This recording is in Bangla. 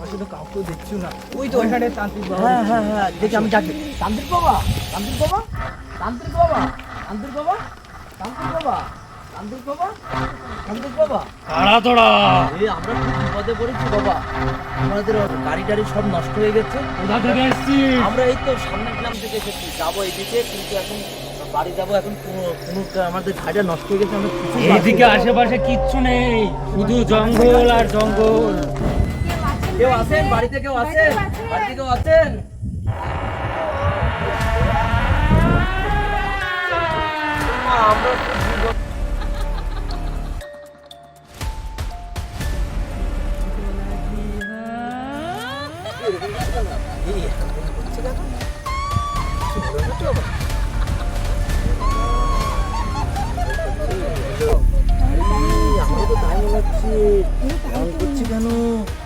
আশেপাশে তো কাউকে দেখছি না। ওই তো ওইখানে তান্ত্রিক বাবা। হ্যাঁ হ্যাঁ হ্যাঁ দেখি আমি ডাকি তান্ত্রিক বাবা তান্ত্রিক বাবা তান্ত্রিক বাবা তান্ত্রিক বাবা তান্ত্রিক বাবা তান্ত্রিক বাবা তান্ত্রিক বাবা। তাড়া তোড়া। এই আমরা খুব বিপদে পড়েছি বাবা। আমাদের গাড়ি টাড়ি সব নষ্ট হয়ে গেছে। কোথা থেকে এসছি আমরা এই তো সামনের গ্রাম থেকে এসেছি। যাব এইদিকে কিন্তু এখন বাড়ি যাব এখন কোনো কোনো আমাদের গাড়িটা নষ্ট হয়ে গেছে আমরা এইদিকে আশেপাশে কিচ্ছু নেই। শুধু জঙ্গল আর জঙ্গল। কেউ আছেন বাড়িতে কেউ আছেন বাড়িতে কেউ আছেন মা, আমরা খুব বিপদ- এই, এরকম করছে কেন? কিছু হলো না